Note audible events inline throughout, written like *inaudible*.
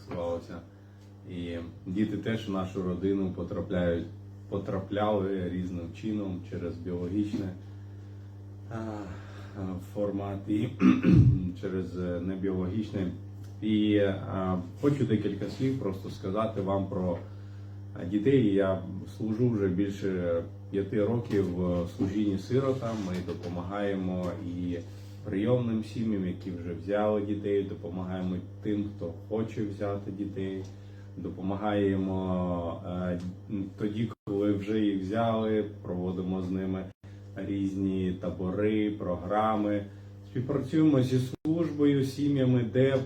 склалося. І діти теж в нашу родину потрапляють, потрапляли різним чином через біологічне формат і *clears throat* через е, небіологічне. І а, хочу декілька слів просто сказати вам про дітей. Я служу вже більше п'яти років в служінні сиротам. Ми допомагаємо і прийомним сім'ям, які вже взяли дітей, допомагаємо тим, хто хоче взяти дітей. Допомагаємо е, тоді, коли вже їх взяли, проводимо з ними різні табори, програми. Співпрацюємо зі службою, сім'ями, де е,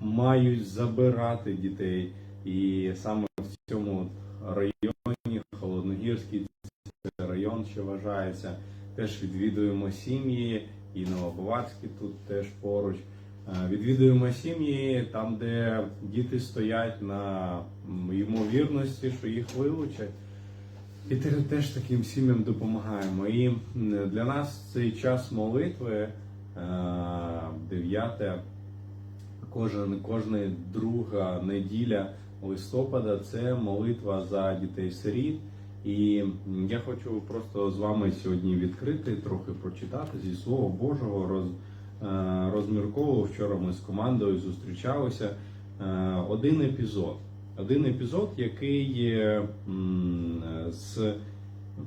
мають забирати дітей. І саме в цьому районі, Холодногірський це район, що вважається. Теж відвідуємо сім'ї, і Новобаварський тут теж поруч. Е, Відвідуємо сім'ї там, де діти стоять на ймовірності, що їх вилучать. І теж таким сім'ям допомагаємо. І для нас цей час молитви, 9, кожен, кожна друга неділя листопада це молитва за дітей-сиріт. І я хочу просто з вами сьогодні відкрити, трохи прочитати зі Слова Божого, роз, е, розмірковував. Вчора ми з командою зустрічалися. Е, Один епізод. Один епізод, який з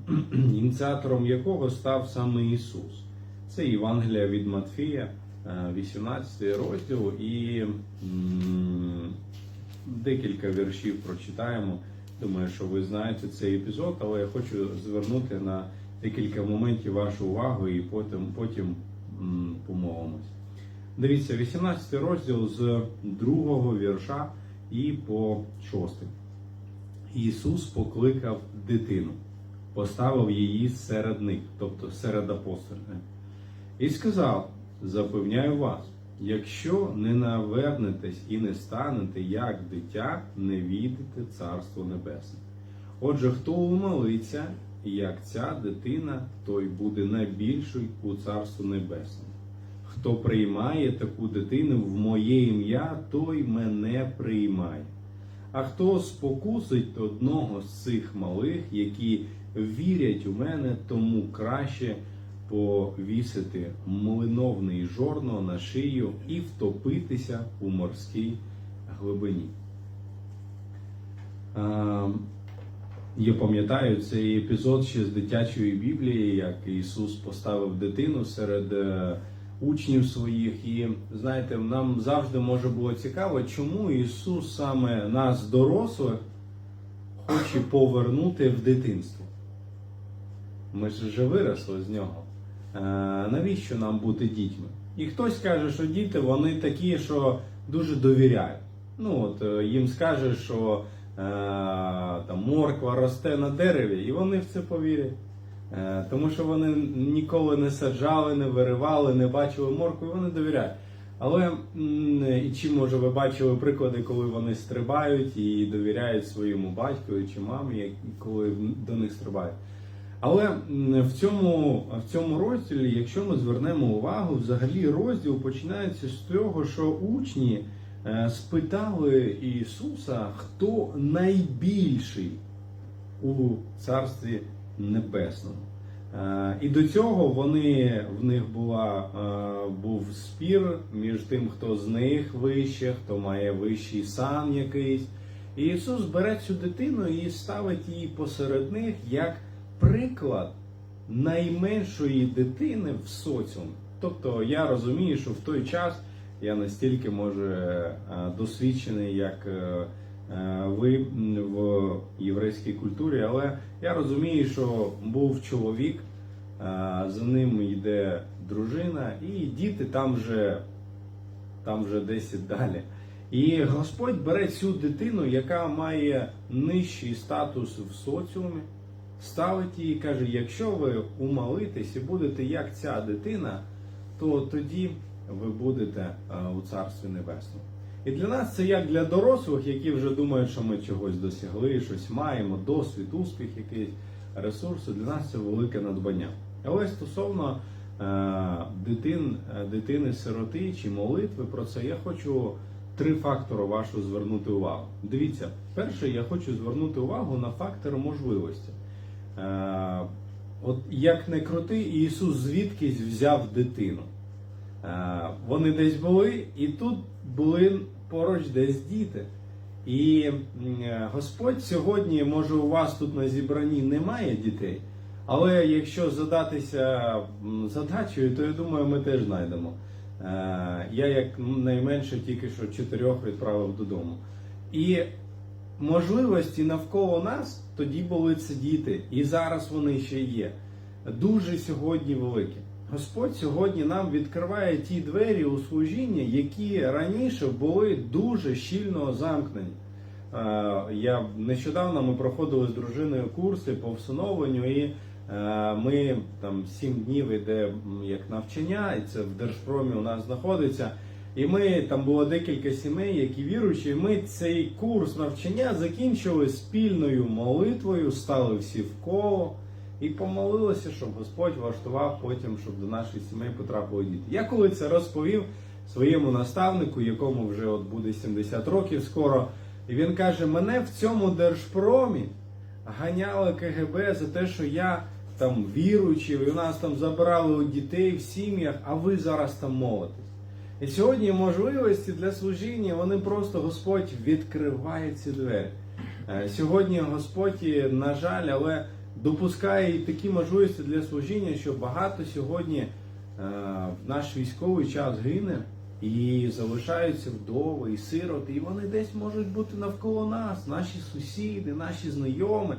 *clears throat* ініціатором якого став саме Ісус. Це Євангелія від Матфія, е, 18 розділ, і декілька віршів прочитаємо. Думаю, що ви знаєте цей епізод, але я хочу звернути на декілька моментів вашу увагу і потім, потім м, помолимось. Дивіться, 18 розділ з другого вірша і по шостий. Ісус покликав дитину, поставив її серед них, тобто серед апостолів, і сказав: Запевняю вас, якщо не навернетесь і не станете як дитя, не війдете Царство Небесне. Отже, хто умолиться, як ця дитина, той буде найбільший у Царству Небесному. Хто приймає таку дитину в моє ім'я, той мене приймає. А хто спокусить одного з цих малих, які вірять у мене, тому краще повісити млиновний жорно на шию і втопитися у морській глибині. А, я пам'ятаю цей епізод ще з дитячої Біблії, як Ісус поставив дитину серед е, учнів своїх. І знаєте, нам завжди може було цікаво, чому Ісус саме нас, дорослих, хоче повернути в дитинство. Ми ж вже виросли з нього. Е, навіщо нам бути дітьми? І хтось каже, що діти вони такі, що дуже довіряють. Ну от е, їм скаже, що е, там морква росте на дереві, і вони в це повірять. Тому що вони ніколи не саджали, не виривали, не бачили моркву, і вони довіряють. Але і чи може ви бачили приклади, коли вони стрибають і довіряють своєму батькові чи мамі, коли до них стрибають. Але в цьому, в цьому розділі, якщо ми звернемо увагу, взагалі розділ починається з того, що учні е, спитали Ісуса, хто найбільший у Царстві Небесному. Е, І до цього вони в них була, е, був спір між тим, хто з них вище, хто має вищий сан якийсь. І Ісус бере цю дитину і ставить її посеред них як приклад найменшої дитини в соціумі. Тобто я розумію, що в той час я настільки може е, досвідчений, як е, е, ви в єврейській культурі, але я розумію, що був чоловік, за ним йде дружина, і діти там вже, там вже десь і далі. І Господь бере цю дитину, яка має нижчий статус в соціумі, ставить її і каже: якщо ви умолитесь і будете як ця дитина, то тоді ви будете е, у Царстві Небесному. І для нас це як для дорослих, які вже думають, що ми чогось досягли, щось маємо, досвід, успіх, якийсь ресурси. Для нас це велике надбання. Але стосовно е, дитин, е, дитини-сироти чи молитви про це, я хочу три фактори вашу звернути увагу. Дивіться, перше, я хочу звернути увагу на фактор можливості. Е, от як не крути, Ісус звідкись взяв дитину. Е, вони десь були, і тут були поруч десь діти. І е, Господь сьогодні, може, у вас тут на зібранні немає дітей, але якщо задатися задачею, то я думаю, ми теж знайдемо. Я як найменше тільки що чотирьох відправив додому. І можливості навколо нас тоді були це діти, і зараз вони ще є. Дуже сьогодні великі. Господь сьогодні нам відкриває ті двері у служіння, які раніше були дуже щільно замкнені. Е, Я нещодавно ми проходили з дружиною курси по всиновленню, і е, ми там сім днів іде як навчання, і це в Держпромі у нас знаходиться. І ми там було декілька сімей, які віруючі. і Ми цей курс навчання закінчили спільною молитвою, стали всі в коло і помолилися, щоб Господь влаштував потім, щоб до наших сімей потрапили діти. Я коли це розповів своєму наставнику, якому вже от буде 70 років скоро, і він каже: мене в цьому держпромі ганяли КГБ за те, що я там віруючий, і у нас там забирали у дітей в сім'ях, а ви зараз там молитесь. І сьогодні можливості для служіння, вони просто Господь відкриває ці двері. Е, Сьогодні Господь, на жаль, але допускає і такі можливості для служіння, що багато сьогодні е, в наш військовий час гине і залишаються вдови і сироти, і вони десь можуть бути навколо нас, наші сусіди, наші знайомі.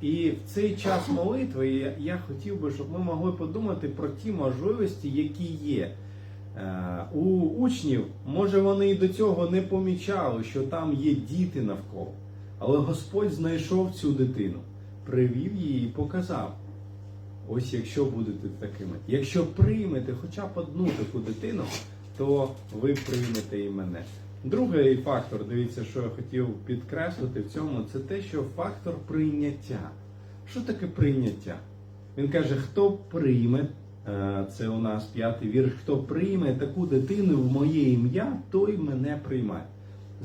І в цей час молитви я хотів би, щоб ми могли подумати про ті можливості, які є. Е, У учнів, може, вони і до цього не помічали, що там є діти навколо. Але Господь знайшов цю дитину, привів її і показав. Ось якщо будете такими, якщо приймете хоча б одну таку дитину, то ви приймете і мене. Другий фактор, дивіться, що я хотів підкреслити в цьому, це те, що фактор прийняття. Що таке прийняття? Він каже, хто прийме, це у нас п'ятий вірш, хто прийме таку дитину в моє ім'я, той мене приймає.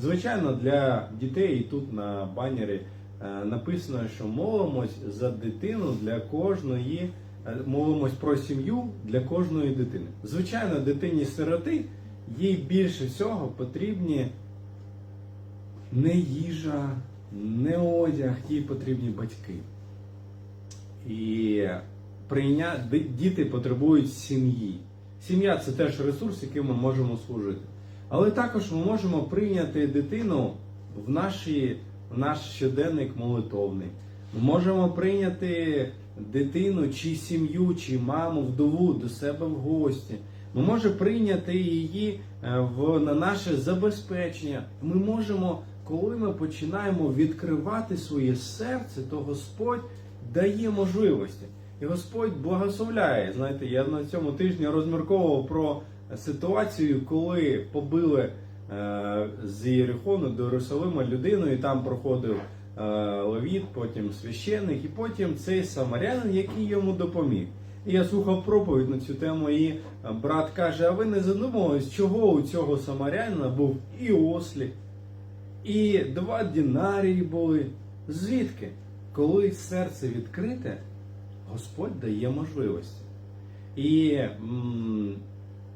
Звичайно, для дітей тут на банері е, написано, що молимось за дитину для кожної, е, молимось про сім'ю для кожної дитини. Звичайно, дитині сироти їй більше всього потрібні не їжа, не одяг, їй потрібні батьки. І прийня... діти потребують сім'ї. Сім'я це теж ресурс, яким ми можемо служити. Але також ми можемо прийняти дитину в, наші, в наш щоденник молитовний. Ми можемо прийняти дитину чи сім'ю, чи маму, вдову до себе в гості. Ми можемо прийняти її е, в, на наше забезпечення. Ми можемо, коли ми починаємо відкривати своє серце, то Господь дає можливості. І Господь благословляє. Знаєте, я на цьому тижні розмірковував про ситуацію, коли побили е, з Єрихону до Єрусалима людину, і там проходив е, левіт, потім священник, і потім цей самарянин, який йому допоміг. І я слухав проповідь на цю тему, і брат каже: а ви не задумувались, чого у цього самарянина був і ослі, і два дінарії були. Звідки? Коли серце відкрите, Господь дає можливості. І м,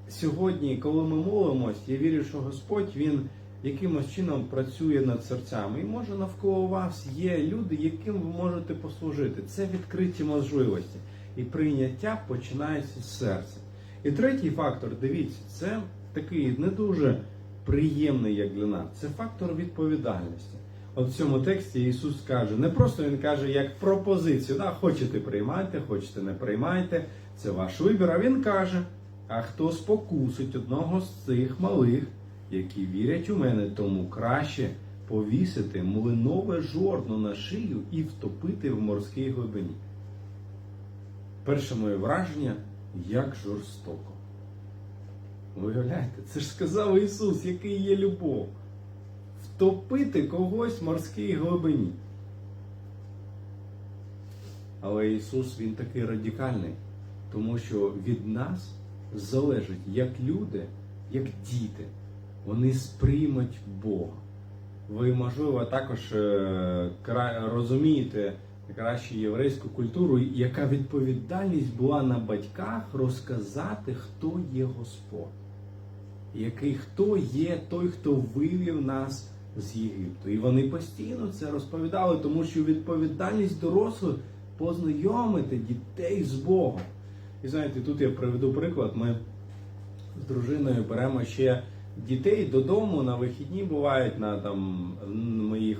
сьогодні, коли ми молимось, я вірю, що Господь Він якимось чином працює над серцями. І може навколо вас є люди, яким ви можете послужити. Це відкриті можливості. І прийняття починається з серця. І третій фактор, дивіться, це такий не дуже приємний, як для нас. Це фактор відповідальності. От в цьому тексті Ісус каже, не просто Він каже як пропозицію, да, хочете приймайте, хочете не приймайте, це ваш вибір. А Він каже: а хто спокусить одного з цих малих, які вірять у мене, тому краще повісити млинове жорно на шию і втопити в морській глибині. Перше моє враження, як жорстоко. Виявляєте, це ж сказав Ісус, який є любов. Втопити когось в морській глибині. Але Ісус Він такий радикальний, тому що від нас залежить як люди, як діти, вони сприймуть Бога. Ви, можливо, також е, розумієте краще єврейську культуру, яка відповідальність була на батьках розказати, хто є Господь, який хто є той, хто вивів нас з Єгипту. І вони постійно це розповідали, тому що відповідальність дорослих познайомити дітей з Богом. І знаєте, тут я приведу приклад. Ми з дружиною беремо ще дітей додому на вихідні бувають на там моїх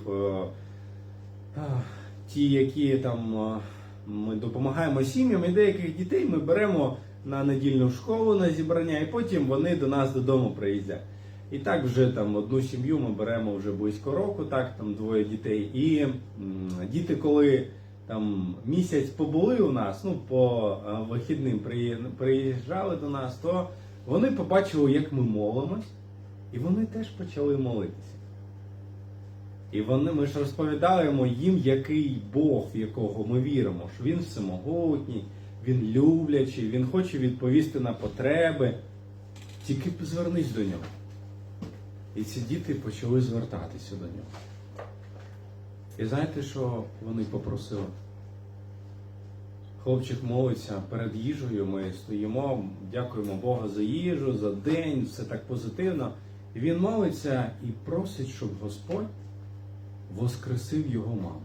ті, які там ми допомагаємо сім'ям, і деяких дітей ми беремо на недільну школу на зібрання, і потім вони до нас додому приїздять. І так вже там одну сім'ю ми беремо вже близько року, так там двоє дітей. І діти, коли там місяць побули у нас, ну по е, вихідним приїжджали до нас, то вони побачили, як ми молимось, і вони теж почали молитися. І вони ми ж розповідаємо їм, який Бог, в якого ми віримо, що він всемогутній, він люблячий, він хоче відповісти на потреби. Тільки звернись до нього. І ці діти почали звертатися до нього. І знаєте, що вони попросили? Хлопчик молиться перед їжею. Ми стоїмо, дякуємо Богу за їжу, за день, все так позитивно. І він молиться і просить, щоб Господь воскресив його маму.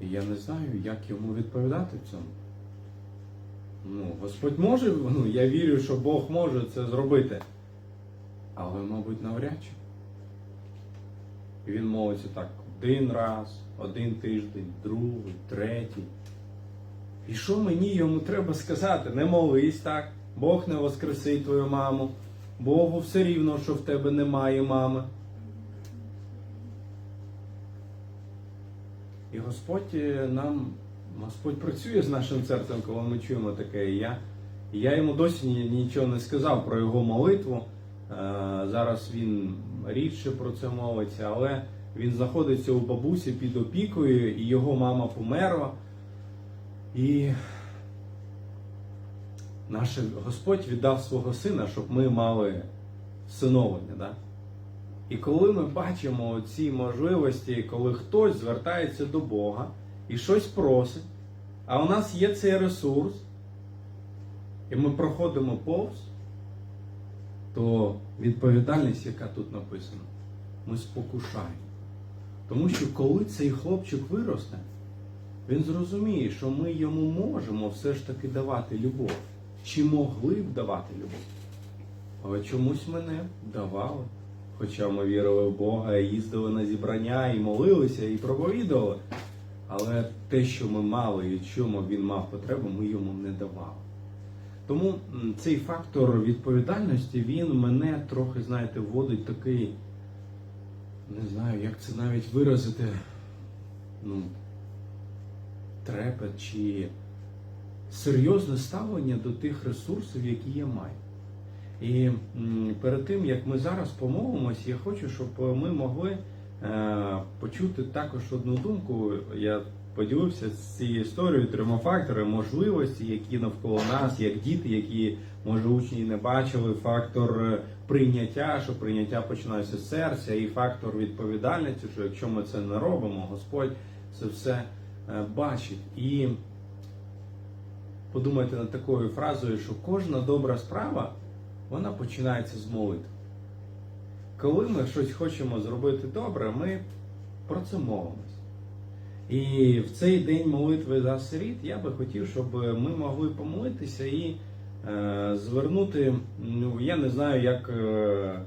І я не знаю, як йому відповідати в цьому. Ну, Господь може, ну, я вірю, що Бог може це зробити. Але, мабуть, навряд чи. І він молиться так один раз, один тиждень, другий, третій. І що мені йому треба сказати? Не молись так, Бог не воскресить твою маму, Богу все рівно, що в тебе немає мами. І Господь е, нам, Господь працює з нашим серцем, коли ми чуємо таке. І я, я йому досі нічого не сказав про його молитву. Е, Зараз він рідше про це молиться, але він знаходиться у бабусі під опікою, і його мама померла. І наш Господь віддав свого сина, щоб ми мали синовлення. Да? І коли ми бачимо ці можливості, коли хтось звертається до Бога і щось просить, а у нас є цей ресурс, і ми проходимо повз, то відповідальність, яка тут написана, ми спокушаємо. Тому що коли цей хлопчик виросте, він зрозуміє, що ми йому можемо все ж таки давати любов. Чи могли б давати любов? Але чомусь ми не давали. Хоча ми вірили в Бога, їздили на зібрання, і молилися, і проповідували. Але те, що ми мали і чому він мав потребу, ми йому не давали. Тому цей фактор відповідальності, він мене трохи, знаєте, вводить такий, не знаю, як це навіть виразити, ну, трепет чи серйозне ставлення до тих ресурсів, які я маю. І перед тим, як ми зараз помолимось, я хочу, щоб ми могли е, почути також одну думку. Я поділився з цією історією трьома факторами можливості, які навколо нас, як діти, які може учні не бачили, фактор е, прийняття, що прийняття починається з серця, і фактор відповідальності, що якщо ми це не робимо, Господь це все е, бачить. І подумайте над такою фразою, що кожна добра справа вона починається з молитви. Коли ми щось хочемо зробити добре, ми про це молимось. І в цей день молитви за сиріт я би хотів, щоб ми могли помолитися і е, звернути, ну я не знаю, як, е,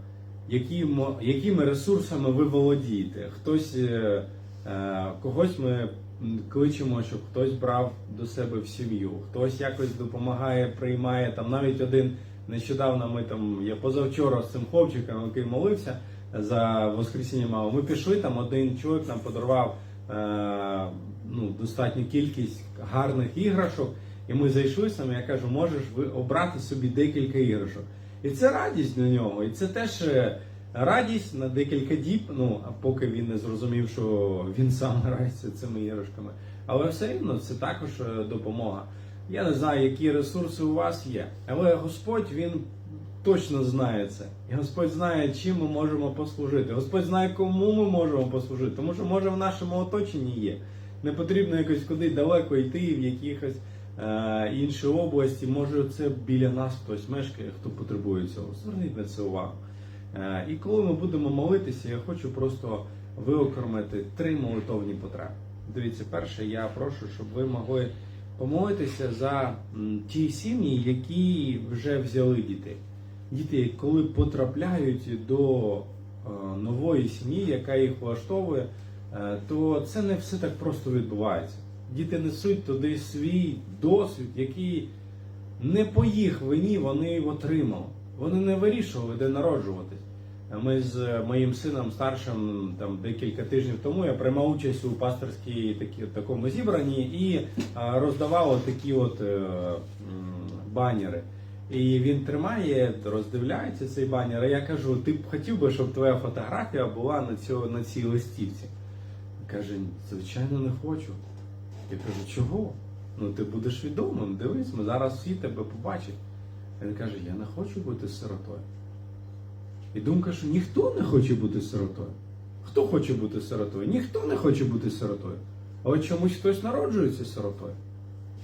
які, якими ресурсами ви володієте. Хтось, е, е, когось ми кличемо, щоб хтось брав до себе в сім'ю, хтось якось допомагає, приймає там навіть один. Нещодавно ми там, я позавчора з цим хлопчиком, який молився за Воскресіння мами, ми пішли, там один чоловік нам подарував е, ну, достатню кількість гарних іграшок, і ми зайшли саме, я кажу, можеш ви обрати собі декілька іграшок. І це радість для нього, і це теж е, радість на декілька діб, ну, а поки він не зрозумів, що він сам грається цими іграшками. Але все рівно це також е, допомога. Я не знаю, які ресурси у вас є, але Господь він точно знає це. І Господь знає, чим ми можемо послужити. Господь знає, кому ми можемо послужити. Тому що може в нашому оточенні є. Не потрібно якось куди далеко йти в якихось е, інші області. Може, це біля нас хтось мешкає, хто потребує цього. Зверніть на це увагу. Е, і коли ми будемо молитися, я хочу просто виокремити три молитовні потреби. Дивіться, перше, я прошу, щоб ви могли помолитися за ті сім'ї, які вже взяли дітей. Діти, коли потрапляють до е, нової сім'ї, яка їх влаштовує, е, то це не все так просто відбувається. Діти несуть туди свій досвід, який не по їх вині вони отримали. Вони не вирішували, де народжуватись. Ми з моїм сином старшим там декілька тижнів тому я приймав участь у пасторській такі, такому зібранні і а, роздавав такі от е, банери. І він тримає, роздивляється цей банер. І я кажу: ти б хотів би, щоб твоя фотографія була на, цьо, на цій листівці? Каже, звичайно, не хочу. Я кажу, чого? Ну ти будеш відомим, дивись, ми зараз всі тебе побачать. Він каже, я не хочу бути сиротою. І думка, що ніхто не хоче бути сиротою. Хто хоче бути сиротою? Ніхто не хоче бути сиротою. Але чомусь хтось народжується сиротою.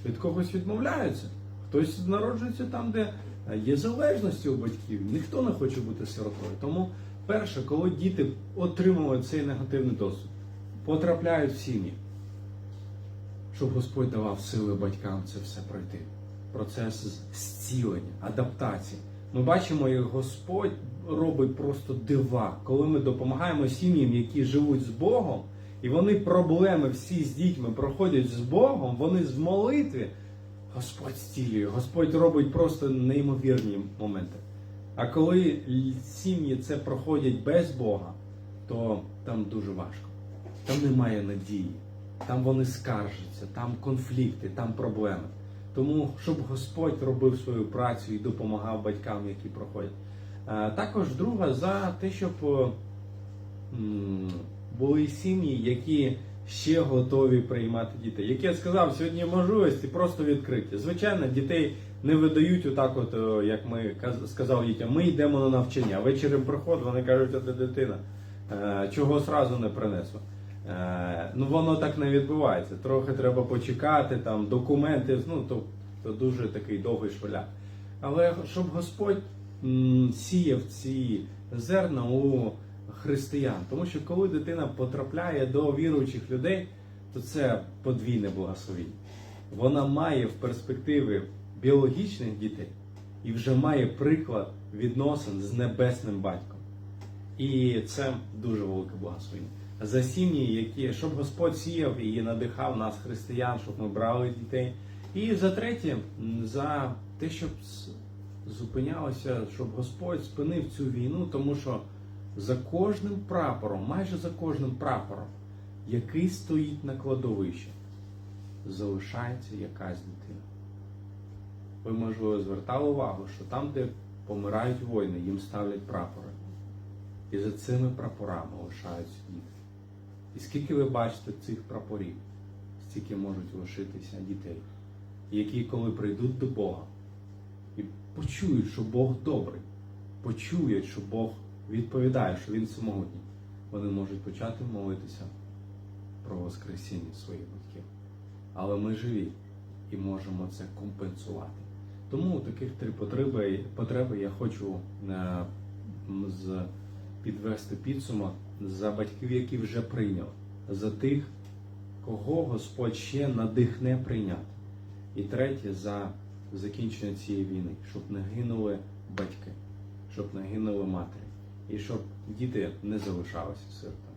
Від когось відмовляються. Хтось народжується там, де є залежності у батьків. Ніхто не хоче бути сиротою. Тому, перше, коли діти отримують цей негативний досвід, потрапляють в сім'ї, щоб Господь давав сили батькам це все пройти. Процес зцілення, адаптації. Ми бачимо, як Господь робить просто дива, коли ми допомагаємо сім'ям, які живуть з Богом, і вони проблеми всі з дітьми проходять з Богом, вони з молитві. Господь зцілює, Господь робить просто неймовірні моменти. А коли сім'ї це проходять без Бога, то там дуже важко. Там немає надії, там вони скаржаться, там конфлікти, там проблеми. Тому, щоб Господь робив свою працю і допомагав батькам, які проходять. Е, Також друга за те, щоб е, були сім'ї, які ще готові приймати дітей. Як я сказав, сьогодні можливості просто відкриті. Звичайно, дітей не видають отак, от, е, як ми каз- сказав дітям, ми йдемо на навчання. Вечором приход, вони кажуть, а де дитина, чого зразу не принесу. Е, Ну воно так не відбувається. Трохи треба почекати, там документи, ну то, то дуже такий довгий шлях. Але щоб Господь сіяв ці зерна у християн, тому що коли дитина потрапляє до віруючих людей, то це подвійне благословіння. Вона має в перспективі біологічних дітей і вже має приклад відносин з небесним батьком. І це дуже велике благословення. За сім'ї, які щоб Господь сіяв і надихав нас, християн, щоб ми брали дітей. І за третє, за те, щоб зупинялося, щоб Господь спинив цю війну, тому що за кожним прапором, майже за кожним прапором, який стоїть на кладовищі, залишається якась дитина. Ви, можливо, звертали увагу, що там, де помирають воїни, їм ставлять прапори. І за цими прапорами лишаються діти. І скільки ви бачите цих прапорів, стільки можуть лишитися дітей, які, коли прийдуть до Бога і почують, що Бог добрий, почують, що Бог відповідає, що Він всемогутній, вони можуть почати молитися про Воскресіння своїх батьків. Але ми живі і можемо це компенсувати. Тому таких три потреби, потреби я хочу е, з підвести підсумок за батьків, які вже прийняли, за тих, кого Господь ще надихне прийняти. І третє за закінчення цієї війни, щоб не гинули батьки, щоб не гинули матері, і щоб діти не залишалися сиротами.